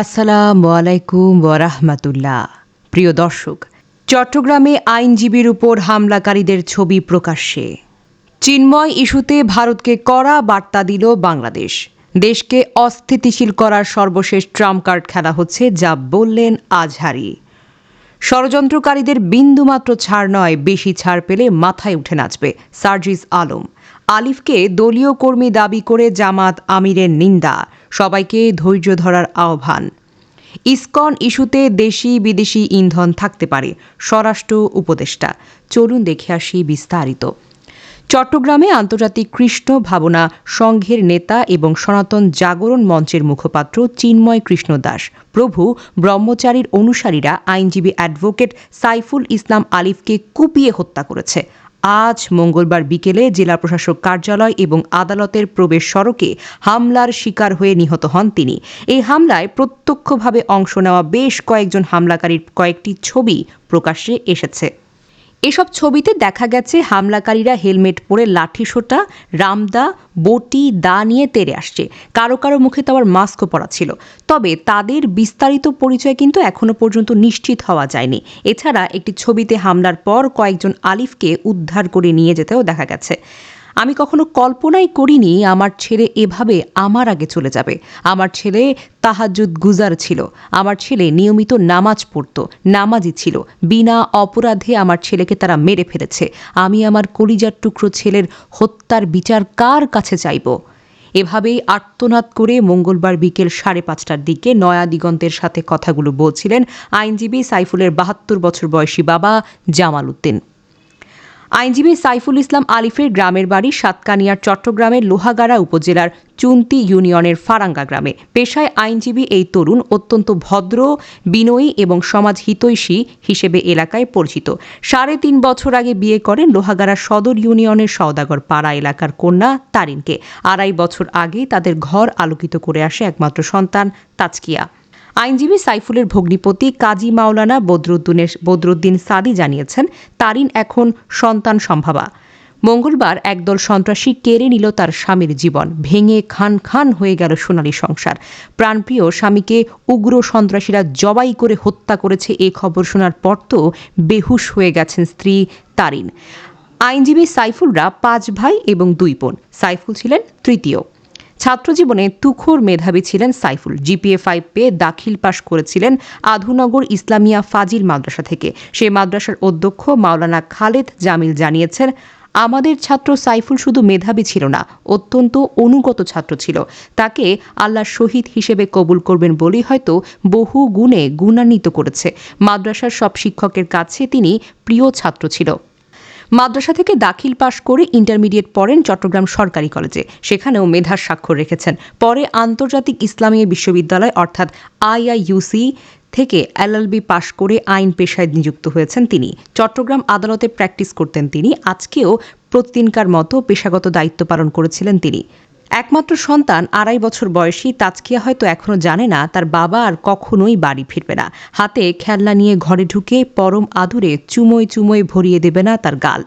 আসসালামু আলাইকুম ওয়ারাহমাতুল্লাহ প্রিয় দর্শক, চট্টগ্রামে আইনজীবীর উপর হামলাকারীদের ছবি প্রকাশ্যে। চিন্ময় ইস্যুতে ভারতকে কড়া বার্তা দিল বাংলাদেশ। দেশকে অস্থিতিশীল করার সর্বশেষ ট্রাম্প কার্ড খেলা হচ্ছে, যা বললেন আজহারি। ষড়যন্ত্রকারীদের বিন্দুমাত্র ছাড় নয়, বেশি ছাড় পেলে মাথায় উঠে নাচবে সার্জিস আলম। আলিফকে দলীয় কর্মী দাবি করে জামাত আমিরের নিন্দা। সবাইকে ধৈর্য ধরার আহ্বান। ইসকন ইস্যুতে দেশি বিদেশি ইন্ধন থাকতে পারে, স্বরাষ্ট্র উপদেষ্টা। চলুন দেখে আসি বিস্তারিত। চট্টগ্রামে আন্তর্জাতিক কৃষ্ণ ভাবনা সংঘের নেতা এবং সনাতন জাগরণ মঞ্চের মুখপাত্র চিন্ময় কৃষ্ণ দাস। প্রভু ব্রহ্মচারীর অনুসারীরা আইনজীবী অ্যাডভোকেট সাইফুল ইসলাম আলিফকে কুপিয়ে হত্যা করেছে। আজ মঙ্গলবার বিকেলে জেলা প্রশাসক কার্যালয় এবং আদালতের প্রবেশ সড়কে হামলার শিকার হয়ে নিহত হন তিনি। এই হামলায় প্রত্যক্ষভাবে অংশ নেওয়া বেশ কয়েকজন হামলাকারীর কয়েকটি ছবি প্রকাশ্যে এসেছে। এসব ছবিতে দেখা গেছে হামলাকারীরা হেলমেট পরে লাঠি সোটা রামদা, বটি, দা নিয়ে তেড়ে আসছে। কারও কারও মুখে তো আবার মাস্কও পরা ছিল। তবে তাদের বিস্তারিত পরিচয় কিন্তু এখনও পর্যন্ত নিশ্চিত হওয়া যায়নি। এছাড়া একটি ছবিতে হামলার পর কয়েকজন আলিফকে উদ্ধার করে নিয়ে যেতেও দেখা গেছে। আমি কখনো কল্পনাই করিনি আমার ছেলে এভাবে আমার আগে চলে যাবে। আমার ছেলে তাহাজুদ গুজার ছিল। আমার ছেলে নিয়মিত নামাজ পড়তো নামাজি ছিল। বিনা অপরাধে আমার ছেলেকে তারা মেরে ফেলেছে। আমি আমার কলিজার টুকরো ছেলের হত্যার বিচার কার কাছে চাইব? এভাবেই আর্তনাদ করে মঙ্গলবার বিকেল সাড়ে পাঁচটার দিকে নয়া দিগন্তের সাথে কথাগুলো বলছিলেন আইনজীবী সাইফুলের বাহাত্তর বছর বয়সী বাবা জামাল উদ্দিন। আইনজীবী সাইফুল ইসলাম আলিফের গ্রামের বাড়ি সাতকানিয়ার চট্টগ্রামের লোহাগাড়া উপজেলার চুন্তি ইউনিয়নের ফারাঙ্গা গ্রামে। পেশায় আইনজীবী এই তরুণ অত্যন্ত ভদ্র, বিনয়ী এবং সমাজ হিতৈষী হিসেবে এলাকায় পরিচিত। সাড়ে তিন বছর আগে বিয়ে করেন লোহাগাড়া সদর ইউনিয়নের সওদাগর পাড়া এলাকার কন্যা তারিনকে। আড়াই বছর আগে তাদের ঘর আলোকিত করে আসে একমাত্র সন্তান তাজকিয়া। আইনজীবী সাইফুলের ভগ্নিপতি কাজী মাওলানা বদরুদ্দিনের বদরুদ্দিন সাদি জানিয়েছেন, তারিন এখন সন্তান সম্ভাবা। মঙ্গলবার একদল সন্ত্রাসী কেড়ে নিল তার স্বামীর জীবন। ভেঙে খান খান হয়ে গেল সোনালী সংসার। প্রাণপ্রিয় স্বামীকে উগ্র সন্ত্রাসীরা জবাই করে হত্যা করেছে এ খবর শোনার পর তো বেহুশ হয়ে গেছেন স্ত্রী তারিন। আইনজীবী সাইফুলরা পাঁচ ভাই এবং দুই বোন। সাইফুল ছিলেন তৃতীয়। ছাত্রজীবনে তুখোর মেধাবী ছিলেন সাইফুল। জিপিএ ফাইভ পেয়ে দাখিল পাশ করেছিলেন আধুনগর ইসলামিয়া ফাজিল মাদ্রাসা থেকে। সে মাদ্রাসার অধ্যক্ষ মাওলানা খালেদ জামিল জানিয়েছেন, আমাদের ছাত্র সাইফুল শুধু মেধাবী ছিল না, অত্যন্ত অনুগত ছাত্র ছিল। তাকে আল্লাহ শহীদ হিসেবে কবুল করবেন বলেই হয়তো বহু গুণে গুণান্বিত করেছে। মাদ্রাসার সব শিক্ষকের কাছে তিনি প্রিয় ছাত্র ছিল। মাদ্রাসা থেকে দাখিল পাশ করে ইন্টারমিডিয়েট পড়েন চট্টগ্রাম সরকারি কলেজে। সেখানেও মেধার স্বাক্ষর রেখেছেন। পরে আন্তর্জাতিক ইসলামী বিশ্ববিদ্যালয়, অর্থাৎ আইআইইউসি, থেকে এলএলবি পাশ করে আইন পেশায় নিযুক্ত হয়েছেন তিনি। চট্টগ্রাম আদালতে প্র্যাকটিস করতেন তিনি। আজকেও প্রতিদিনকার মতো পেশাগত দায়িত্ব পালন করেছিলেন তিনি। একমাত্র সন্তান আড়াই বছর বয়সী তাজকিয়া হয়তো এখনও জানে না তার বাবা আর কখনোই বাড়ি ফিরবে না। হাতে খেলনা নিয়ে ঘরে ঢুকে পরম আদুরে চুমোয় চুমোয় ভরিয়ে দেবে না তার গাল।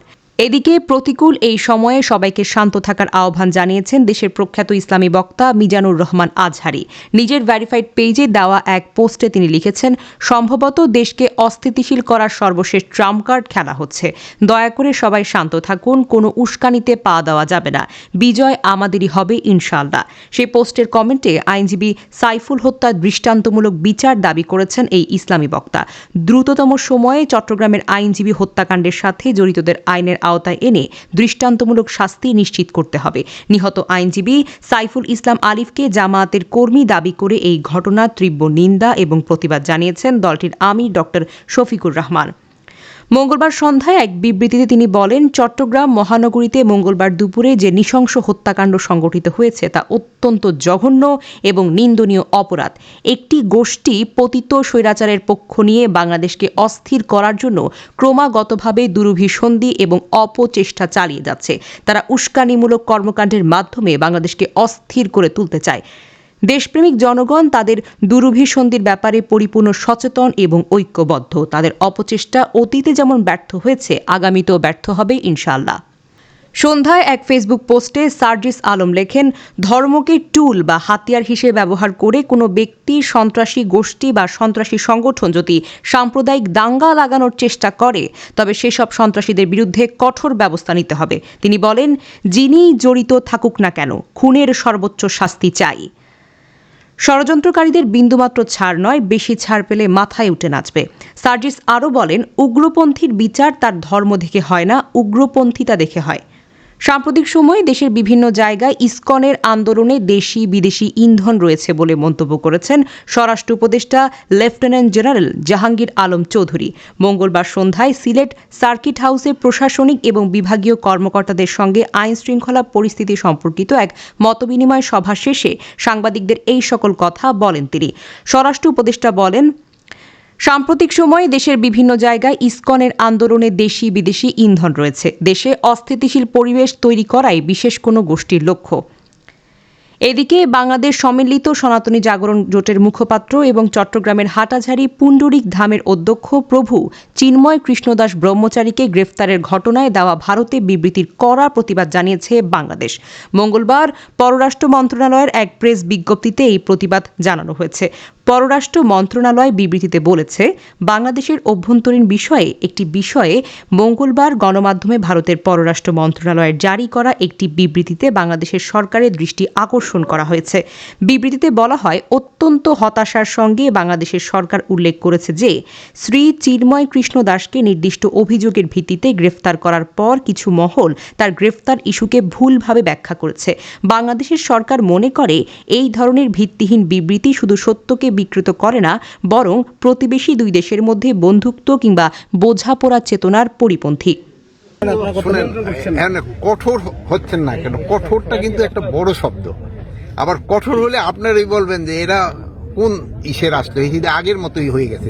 এদিকে প্রতিকূল এই সময়ে সবাইকে শান্ত থাকার আহ্বান জানিয়েছেন দেশের প্রখ্যাত ইসলামী বক্তা মিজানুর রহমান আজহারি। নিজের ভ্যারিফাইড পেজে দেওয়া এক পোস্টে তিনি লিখেছেন, সম্ভবত দেশকে অস্থিতিশীল করার সর্বশেষ ট্রাম্প কার্ড খেলা হচ্ছে। দয়া করে সবাই শান্ত থাকুন, কোনো উস্কানিতে পা দেওয়া যাবে না। বিজয় আমাদেরই হবে ইনশাল্লাহ সেই পোস্টের কমেন্টে আইনজীবী সাইফুল হত্যার দৃষ্টান্তমূলক বিচার দাবি করেছেন এই ইসলামী বক্তা। দ্রুততম সময়ে চট্টগ্রামের আইনজীবী হত্যাকাণ্ডের সাথে জড়িতদের আইনের আওতায় এনে দৃষ্টান্তমূলক শাস্তি নিশ্চিত করতে হবে। নিহত আইনজীবী সাইফুল ইসলাম আলিফকে জামায়াতের কর্মী দাবি করে এই ঘটনার তীব্র নিন্দা এবং প্রতিবাদ জানিয়েছেন দলটির আমি ডক্টর শফিকুর রহমান। মঙ্গলবার সন্ধ্যায় এক বিবৃতিতে তিনি বলেন, চট্টগ্রাম মহানগরীতে মঙ্গলবার দুপুরে যে নৃশংস হত্যাকাণ্ড সংঘটিত হয়েছে তা অত্যন্ত জঘন্য এবং নিন্দনীয় অপরাধ। একটি গোষ্ঠী পতিত স্বৈরাচারের পক্ষ নিয়ে বাংলাদেশকে অস্থির করার জন্য ক্রমাগতভাবে দুরভিসন্ধি এবং অপচেষ্টা চালিয়ে যাচ্ছে। তারা উস্কানিমূলক কর্মকাণ্ডের মাধ্যমে বাংলাদেশকে অস্থির করে তুলতে চায়। দেশপ্রেমিক জনগণ তাদের দুরভিসন্ধির ব্যাপারে পরিপূর্ণ সচেতন এবং ঐক্যবদ্ধ। তাদের অপচেষ্টা অতীতে যেমন ব্যর্থ হয়েছে, আগামীতেও ব্যর্থ হবে ইনশাল্লাহ সন্ধ্যায় এক ফেসবুক পোস্টে সার্জিস আলম লেখেন, ধর্মকে টুল বা হাতিয়ার হিসেবে ব্যবহার করে কোনো ব্যক্তি, সন্ত্রাসী গোষ্ঠী বা সন্ত্রাসী সংগঠন যদি সাম্প্রদায়িক দাঙ্গা লাগানোর চেষ্টা করে, তবে সেসব সন্ত্রাসীদের বিরুদ্ধে কঠোর ব্যবস্থা নিতে হবে। তিনি বলেন, যিনি জড়িত থাকুক না কেন, খুনের সর্বোচ্চ শাস্তি চাই। ষড়যন্ত্রকারীদের বিন্দুমাত্র ছাড় নয়, বেশি ছাড় পেলে মাথায় উঠে নাচবে। সার্জিস আরও বলেন, উগ্রপন্থীর বিচার তার ধর্ম দেখে হয় না উগ্রপন্থীতা দেখে হয়। সাম্প্রতিক সময়ে দেশের বিভিন্ন জায়গায় ইসকনের আন্দোলনে দেশি বিদেশি ইন্ধন রয়েছে বলে মন্তব্য করেছেন স্বরাষ্ট্র উপদেষ্টা লেফটেন্যান্ট জেনারেল জাহাঙ্গীর আলম চৌধুরী। মঙ্গলবার সন্ধ্যায় সিলেট সার্কিট হাউসে প্রশাসনিক এবং বিভাগীয় কর্মকর্তাদের সঙ্গে আইন শৃঙ্খলা পরিস্থিতি সম্পর্কিত এক মতবিনিময় সভা শেষে সাংবাদিকদের এই সকল কথা বলেন তিনি। স্বরাষ্ট্র উপদেষ্টা বলেন সাম্প্রতিক সময়ে দেশের বিভিন্ন জায়গায় ইসকনের আন্দোলনে দেশি বিদেশি ইন্ধন রয়েছে। দেশে অস্থিতিশীল পরিবেশ তৈরি করাই বিশেষ কোনো গোষ্ঠীর লক্ষ্য। এদিকে বাংলাদেশ সম্মিলিত সনাতনী জাগরণ জোটের মুখপাত্র এবং চট্টগ্রামের হাটাঝারি পুণ্ডরিক ধামের অধ্যক্ষ প্রভু চিন্ময় কৃষ্ণদাস ব্রহ্মচারীকে গ্রেফতারের ঘটনায় দেওয়া ভারতে বিবৃতির কড়া প্রতিবাদ জানিয়েছে বাংলাদেশ। মঙ্গলবার পররাষ্ট্র মন্ত্রণালয়ের এক প্রেস বিজ্ঞপ্তিতে এই প্রতিবাদ জানানো হয়েছে। পররাষ্ট্র মন্ত্রণালয় বিবৃতিতে বলেছে, বাংলাদেশের অভ্যন্তরীণ বিষয়ে একটি বিষয়ে মঙ্গলবার গণমাধ্যমে ভারতের পররাষ্ট্র মন্ত্রণালয়ের জারি করা একটি বিবৃতিতে বাংলাদেশের সরকারের দৃষ্টি আকর্ষণ করা হয়েছে। বিবৃতিতে বলা হয়, অত্যন্ত হতাশার সঙ্গে বাংলাদেশের সরকার উল্লেখ করেছে যে, শ্রী চিন্ময় কৃষ্ণ দাসকে নির্দিষ্ট অভিযোগের ভিত্তিতে গ্রেফতার করার পর কিছু মহল তার গ্রেফতার ইস্যুকে ভুলভাবে ব্যাখ্যা করেছে। বাংলাদেশের সরকার মনে করে, এই ধরনের ভিত্তিহীন বিবৃতি শুধু সত্যকে বিকৃত করে না, বরং প্রতিবেশী দুই দেশের মধ্যে বন্ধুত্ব কিংবা বোঝাপড়া চেতনার পরিপন্থী। কঠোর হচ্ছেন না কেন? কঠোরটা কিন্তু একটা বড় শব্দ। আবার কঠোর হলে আপনারাই বলবেন যে এরা কোন ইসের আসলো আগের মতোই হয়ে গেছে।